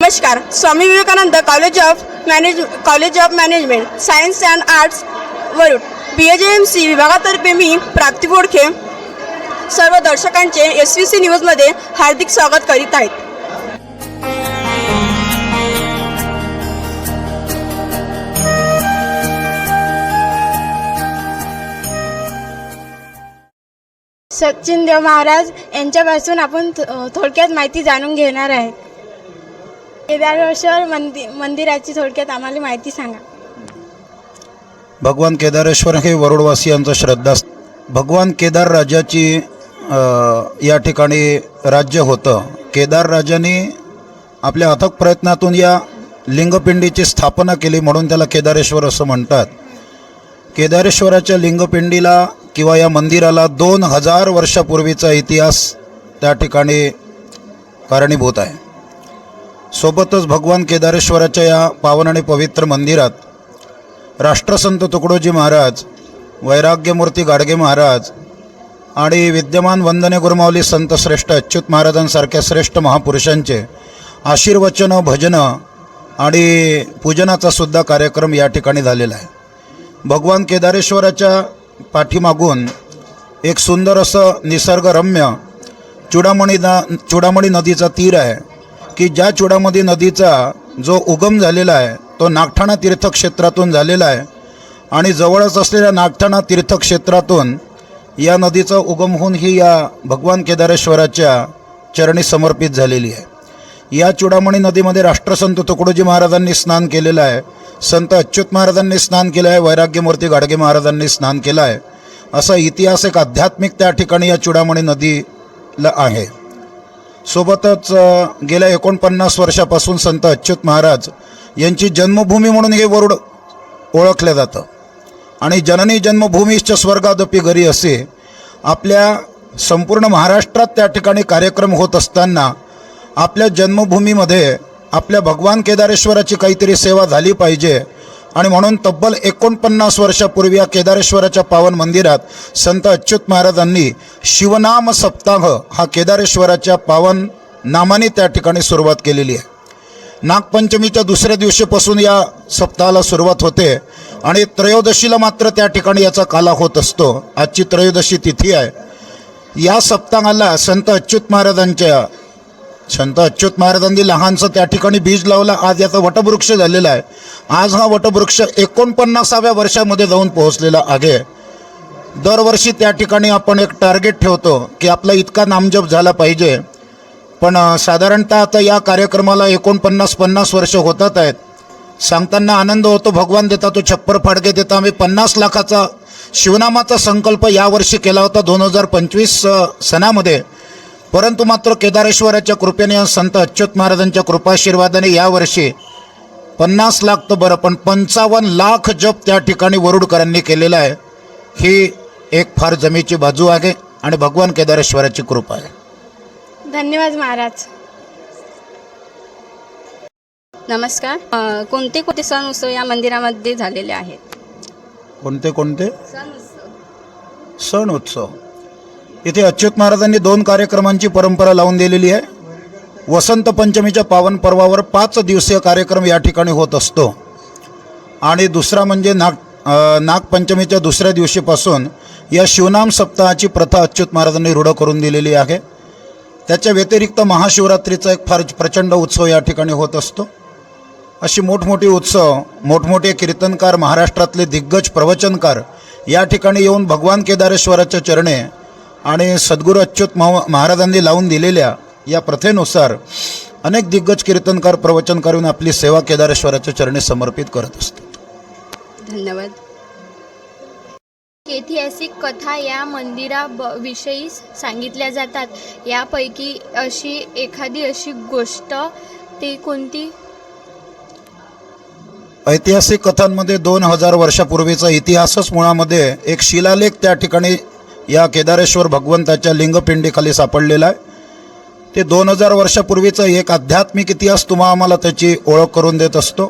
नमस्कार Swami Vivekananda college of manage college of management science and arts Warud B H M C विभागातर्फे मी प्राप्ती बोडखे सर्व दर्शकांचे S V C न्यूजमध्ये हार्दिक स्वागत करीत आहेत. सचिन देव महाराज यांच्यापासून आपण थोडक्यात माहिती जाणून घेणार आहे. केदारेश्वर मंदिर मंदिराची थोडक्यात आम्हाला माहिती सांगा. भगवान केदारेश्वर हे वरुडवासियांचं श्रद्धा भगवान केदार राजाची या ठिकाणी राज्य होतं. केदार राजाने आपल्या अथक प्रयत्नातून या लिंगपिंडीची स्थापना केली म्हणून त्याला केदारेश्वर असं म्हणतात. केदारेश्वराच्या लिंगपिंडीला किंवा या मंदिराला दोन हजार वर्षापूर्वीचा इतिहास त्या ठिकाणी कारणीभूत आहे. सोबतच भगवान केदारेश्वराच्या या पावन आणि पवित्र मंदिरात राष्ट्रसंत तुकडोजी महाराज वैराग्यमूर्ती गाडगे महाराज आणि विद्यमान वंदने गुरुमावली संत श्रेष्ठ अच्युत महाराजांसारख्या श्रेष्ठ महापुरुषांचे आशीर्वचनं भजनं आणि पूजनाचा सुद्धा कार्यक्रम या ठिकाणी झालेला आहे. भगवान केदारेश्वराच्या पाठीमागून एक सुंदर असं निसर्गरम्य चुडामणी न चुडामणी नदीचा तीर आहे की ज्या चुडामणी नदीचा जो उगम झालेला आहे तो नागठाणा तीर्थक्षेत्रातून झालेला आहे आणि जवळच असलेल्या नागठाणा तीर्थक्षेत्रातून या नदीचा उगम होऊन ही या भगवान केदारेश्वराच्या चरणी समर्पित झालेली आहे. या चुडामणी नदीमध्ये राष्ट्रसंत तुकडोजी महाराजांनी स्नान केलेलं आहे. संत अच्युत महाराजांनी स्नान केलं आहे वैराग्यमूर्ती गाडगे महाराजांनी स्नान केलं आहे असा इतिहास एक आध्यात्मिक त्या ठिकाणी या चुडामणी नदीला आहे. सोबतच गेल्या एकोणपन्नास वर्षापासून संत अच्युत महाराज यांची जन्मभूमी म्हणून हे वरुड ओळखलं जातं. आणि जननी जन्मभूमीश्च स्वर्गादपी घरी असे आपल्या संपूर्ण महाराष्ट्रात त्या ठिकाणी कार्यक्रम होत असताना आपल्या जन्मभूमीमध्ये आपल्या भगवान केदारेश्वराची काहीतरी सेवा झाली पाहिजे. आणि म्हणून तब्बल एकोणपन्नास वर्षापूर्वी या केदारेश्वराच्या पावन मंदिरात संत अच्युत महाराजांनी शिवनाम सप्ताह हा केदारेश्वराच्या पावन नामाने त्या ठिकाणी सुरुवात केलेली आहे. नागपंचमीच्या दुसऱ्या दिवशीपासून या सप्ताहाला सुरुवात होते. आणि त्रयोदशीला मात्र त्या ठिकाणी याचा काला होत असतो. आजची त्रयोदशी तिथी आहे. या सप्ताहाला संत अच्युत महाराजांच्या संत अच्युत महाराजांनी लहानसं त्या ठिकाणी बीज लावलं. आज याचा वटवृक्ष झालेला आहे. आज हा वटवृक्ष एकोणपन्नासाव्या वर्षामध्ये जाऊन पोहोचलेला आहे. दरवर्षी त्या ठिकाणी आपण एक टार्गेट ठेवतो की आपला इतका नामजप झाला पाहिजे. पण साधारणतः आता या कार्यक्रमाला एकोणपन्नास पन्नास वर्ष होतात आहेत. सांगताना आनंद होतो भगवान देता तो छप्पर फाडके देता. आम्ही पन्नास लाखाचा शिवनामाचा संकल्प यावर्षी केला होता दोन हजार पंचवीस सणामध्ये. परंतु मात्र केदारेश्वराच्या कृपेने संत अच्युत महाराजांच्या कृपाशीर्वादाने यावर्षी पन्नास लाख तर बरं पण पंचावन्न लाख जप त्या ठिकाणी वरुडकरांनी केलेला आहे. ही एक फार जमेची बाजू आहे आणि भगवान केदारेश्वराची कृपा आहे. धन्यवाद महाराज. नमस्कार. कोणते कोणते सण उत्सव या मंदिरामध्ये झालेले आहेत? कोणते कोणते? सण उत्सव. सण उत्सव. इथे अच्युत महाराजांनी दोन कार्यक्रमांची परंपरा लावून दिलेली आहे. वसंत पंचमीच्या पावन पर्वावर पाच दिवसीय कार्यक्रम या ठिकाणी होत असतो. आणि दुसरा म्हणजे नाग नागपंचमीच्या दुसऱ्या दिवशीपासून या शिवनाम सप्ताहाची प्रथा अच्युत महाराजांनी रूढ करून दिलेली आहे. त्याच्या व्यतिरिक्त महाशिवरात्रीचा एक फार प्रचंड उत्सव या ठिकाणी होत असतो. अशी मोठमोठी उत्सव मोठमोठे कीर्तनकार महाराष्ट्रातले दिग्गज प्रवचनकार या ठिकाणी येऊन भगवान केदारेश्वराच्या चरणे आणि सद्गुरू अच्युत महा महाराजांनी लावून दिलेल्या या प्रथेनुसार अनेक दिग्गज कीर्तनकार प्रवचनकार येऊन आपली सेवा केदारेश्वराच्या चरणी समर्पित करत असतात. धन्यवाद. ऐतिहासिक कथा या मंदिरा ब- विषयी सांगितल्या जातात. यापैकी अशी एखादी अशी गोष्ट ती कोणती? ऐतिहासिक कथांमध्ये दोन हजार वर्षापूर्वीचा इतिहासच मुळामध्ये एक शिलालेख त्या ठिकाणी या केदारेश्वर भगवंताच्या लिंगपिंडीखाली सापडलेला आहे. ते दोन हजार वर्षापूर्वीचा एक आध्यात्मिक इतिहास तुम्हा आम्हाला त्याची ओळख करून देत असतो.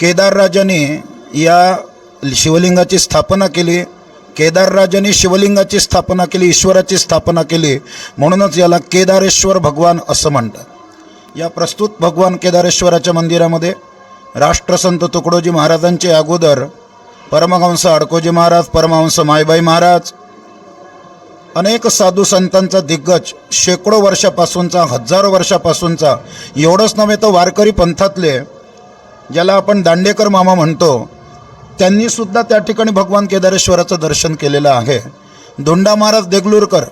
केदार राजाने या शिवलिंगाची स्थापना केली. केदार राजाने शिवलिंगाची स्थापना केली ईश्वराची स्थापना केली. म्हणूनच याला केदारेश्वर भगवान असं म्हणतात. या प्रस्तुत भगवान केदारेश्वराच्या मंदिरामध्ये राष्ट्रसंत तुकडोजी महाराजांचे अगोदर परमहंस अडकोजी महाराज परमहंस मायबाई महाराज अनेक साधू संतांचा दिग्गज शेकडो वर्षापासूनचा हजारो वर्षापासूनचा एवढंच नव्हे तर वारकरी पंथातले ज्याला आपण दांडेकर मामा म्हणतो त्यांनीसुद्धा त्या ठिकाणी भगवान केदारेश्वराचं दर्शन केलेलं आहे. दोंडा महाराज देगलूरकर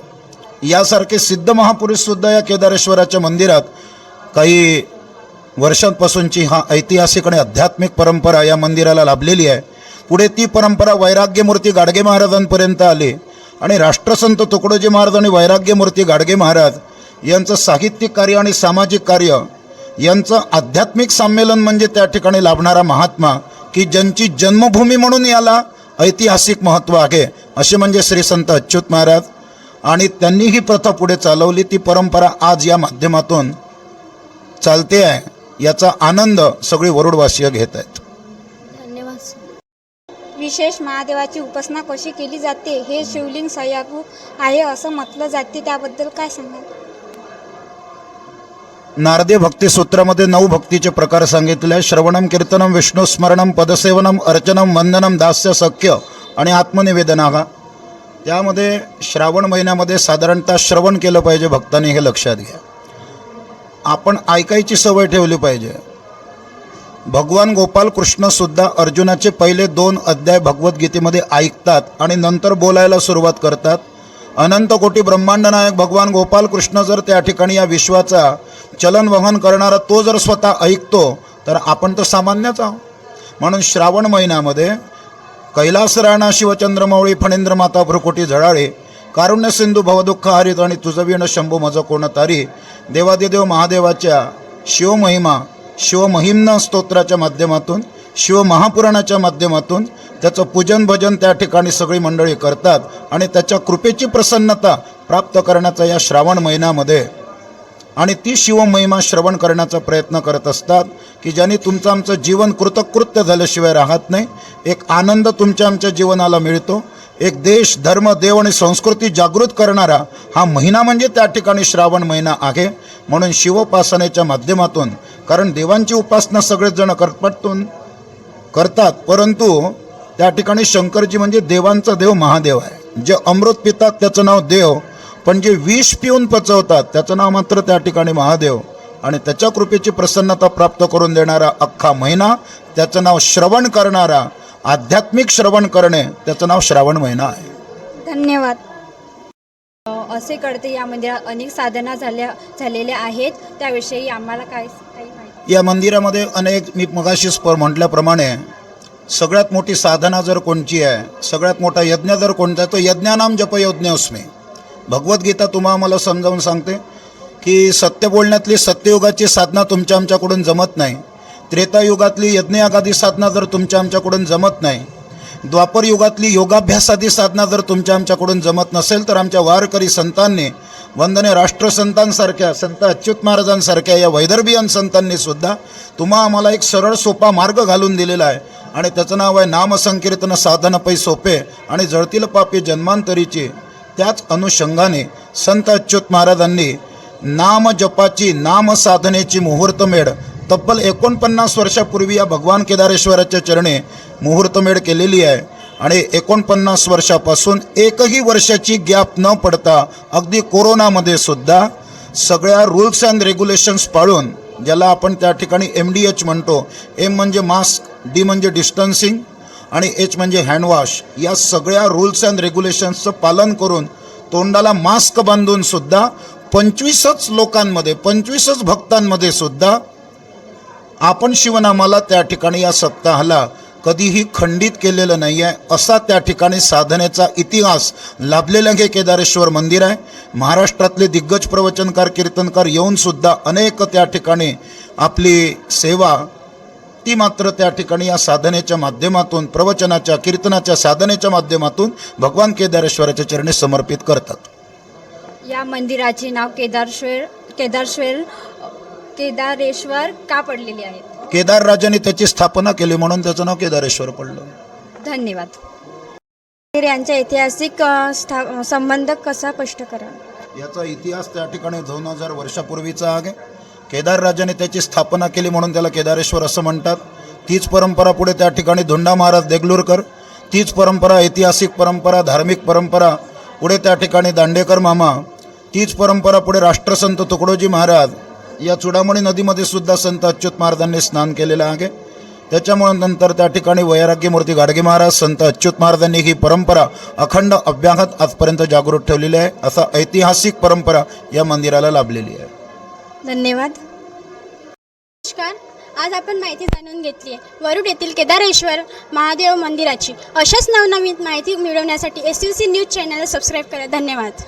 यासारखे सिद्ध महापुरुषसुद्धा या केदारेश्वराच्या मंदिरात काही वर्षांपासूनची हा ऐतिहासिक आणि आध्यात्मिक परंपरा या मंदिराला लाभलेली आहे. पुढे ती परंपरा वैराग्यमूर्ती गाडगे महाराजांपर्यंत आली. आणि राष्ट्रसंत तुकडोजी महाराज आणि वैराग्यमूर्ती गाडगे महाराज यांचं साहित्यिक कार्य आणि सामाजिक कार्य यांचं आध्यात्मिक संमेलन म्हणजे त्या ठिकाणी लाभणारा महात्मा की ज्यांची जन्मभूमी म्हणून याला ऐतिहासिक महत्त्व आहे असे म्हणजे श्री संत अच्युत महाराज. आणि त्यांनी ही प्रथा पुढे चालवली ती परंपरा आज या माध्यमातून चालते आहे याचा आनंद सगळी वरुडवासीय घेत आहेत. विशेष महादेवाची उपासना कशी केली जाते हे शिवलिंग स्वयंभू आहे असं म्हटलं जाते. त्याबद्दल काय सांगाल? नारदे भक्ती सूत्रामध्ये नऊ भक्तीचे प्रकार सांगितले. आहे श्रवणम कीर्तनम विष्णू स्मरणम पदसेवनम अर्चनम वंदनम दास्य सख्य आणि आत्मनिवेदना हा त्यामध्ये श्रावण महिन्यामध्ये साधारणतः श्रवण केलं पाहिजे भक्तांनी हे लक्षात घ्या. आपण ऐकायची सवय ठेवली पाहिजे. भगवान गोपाल कृष्णसुद्धा अर्जुनाचे पहिले दोन अध्याय भगवद्गीतेमध्ये ऐकतात आणि नंतर बोलायला सुरुवात करतात. अनंत कोटी ब्रह्मांड नायक भगवान गोपाल कृष्ण जर त्या ठिकाणी या विश्वाचा चलनवहन करणारा तो जर स्वतः ऐकतो तर आपण तर सामान्यच आहोत. म्हणून श्रावण महिन्यामध्ये कैलास राणा शिवचंद्रमौळी फणेंद्र माता भ्रुकोटी झळाळे कारुण्य सिंधू भवदुःख हरित आणि तुझविण शंभू मज कोण तारी देवादिदेव महादेवाच्या शिवमहिमा शिवमहिम्न स्तोत्राच्या माध्यमातून शिवमहापुराणाच्या माध्यमातून त्याचं पूजन भजन त्या ठिकाणी सगळी मंडळी करतात आणि त्याच्या कृपेची प्रसन्नता प्राप्त करण्याचा या श्रावण महिन्यामध्ये. आणि ती शिवमहिमा श्रवण करण्याचा प्रयत्न करत असतात की ज्याने तुमचं आमचं जीवन कृतकृत्य झाल्याशिवाय राहत नाही एक आनंद तुमच्या आमच्या जीवनाला मिळतो एक देश धर्म देव आणि संस्कृती जागृत करणारा हा महिना म्हणजे त्या ठिकाणी श्रावण महिना आहे. म्हणून शिवोपासनेच्या माध्यमातून कारण देवांची उपासना सगळेच जण करपटून करतात. परंतु त्या ठिकाणी शंकरजी म्हणजे देवांचा देव महादेव आहे. जे अमृत पितात त्याचं नाव देव पण जे विष पिऊन पचवतात त्याचं नाव मात्र त्या ठिकाणी महादेव. आणि त्याच्या कृपेची प्रसन्नता प्राप्त करून देणारा अख्खा महिना त्याचं नाव श्रवण करणारा आध्यात्मिक श्रवण करणे त्याचं नाव श्रावण महिना आहे. धन्यवाद. असे कळते या मंदिरात अनेक साधना झाल्या झालेल्या आहेत. त्याविषयी आम्हाला काय या मंदिरामध्ये अनेक मी मगाशी स्प म्हटल्याप्रमाणे सगळ्यात मोठी साधना जर कोणची आहे सगळ्यात मोठा यज्ञ जर कोणता आहे तो यज्ञानाम जपयज्ञोस्मी भगवद्गीता तुम्हा मला समजावून सांगते की सत्य बोलण्यातली सत्ययुगाची साधना तुमच्या आमच्याकडून जमत नाही. त्रेतायुगातली यज्ञयागादी साधना जर तुमच्या आमच्याकडून जमत नाही. द्वापर युगातली योगाभ्यासादी साधना जर तुमच्या आमच्याकडून जमत नसेल तर आमच्या वारकरी संतांनी वंदने राष्ट्रसंतांसारख्या संत अच्युत महाराजांसारख्या या वैदर्भियन संतांनी सुद्धा तुम्हा आम्हाला एक सरळ सोपा मार्ग घालून दिलेला आहे. आणि त्याचं नाव आहे नामसंकीर्तन साधन पै सोपे आणि जळतील पापी जन्मांतरीची. त्याच अनुषंगाने संत अच्युत महाराजांनी नाम जपाची नाम साधनेची मुहूर्तमेढ तब्बल एकोणपन्नास वर्षापूर्वी या भगवान केदारेश्वराच्या चरणे मुहूर्तमेढ केलेली आहे. आणि एकोणपन्नास वर्षापासून एकही वर्षाची गॅप न पडता अगदी कोरोनामध्ये सुद्धा सगळ्या रूल्स अँड रेग्युलेशन्स पाळून ज्याला आपण त्या ठिकाणी एम डी एच म्हणतो एम म्हणजे मास्क डी म्हणजे डिस्टन्सिंग आणि एच म्हणजे हँडवॉश या सगळ्या रूल्स अँड रेग्युलेशन्सचं पालन करून तोंडाला मास्क बांधून सुद्धा पंचवीसच लोकांमध्ये पंचवीसच भक्तांमध्ये सुद्धा आपण शिवनामाला त्या ठिकाणी या सप्ताहाला कधीही खंडित केलेलं नाही आहे असा त्या ठिकाणी साधनेचा इतिहास लाभलेलं हे केदारेश्वर मंदिर आहे. महाराष्ट्रातले दिग्गज प्रवचनकार कीर्तनकार येऊनसुद्धा अनेक त्या ठिकाणी आपली सेवा ती मात्र त्या ठिकाणी या साधनेच्या माध्यमातून प्रवचनाच्या कीर्तनाच्या साधनेच्या माध्यमातून भगवान केदारेश्वराच्या चरणी समर्पित करतात. या मंदिराचे नाव केदारेश्वर केदारेश्वर केदारेश्वर का पडलेले आहेत? केदार राजाने त्याची स्थापना केली म्हणून त्याचं नाव केदारेश्वर पडलं. धन्यवाद. मंदिर यांचा ऐतिहासिक अ, स्था संबंध कसा स्पष्ट करा याचा इतिहास त्या ठिकाणी दोन हजार वर्षापूर्वीचा आहे. केदार राजाने त्याची स्थापना केली म्हणून त्याला केदारेश्वर असं म्हणतात. तीच परंपरा पुढे त्या ठिकाणी धोंडा महाराज देगलूरकर तीच परंपरा ऐतिहासिक परंपरा धार्मिक परंपरा पुढे त्या ठिकाणी दांडेकर मामा तीच परंपरा पुढे राष्ट्रसंत तुकडोजी महाराज या चुडामणी नदीमध्ये सुद्धा संत अच्युत महाराजांनी स्नान केलेलं आहे. त्याच्यामुळे नंतर त्या ठिकाणी वैराग्य मूर्ती गाडगे महाराज संत अच्युत महाराजांनी ही परंपरा अखंड अभ्यागत आजपर्यंत जागृत ठेवलेली आहे. असा ऐतिहासिक परंपरा या मंदिराला लाभलेली आहे. धन्यवाद. नमस्कार. आज आपण माहिती जाणून घेतली आहे. वरुड येथील केदारेश्वर महादेव मंदिराची अशाच नवनवीन माहिती मिळवण्यासाठी एस यू सी न्यूज चॅनलला सबस्क्राईब करा. धन्यवाद.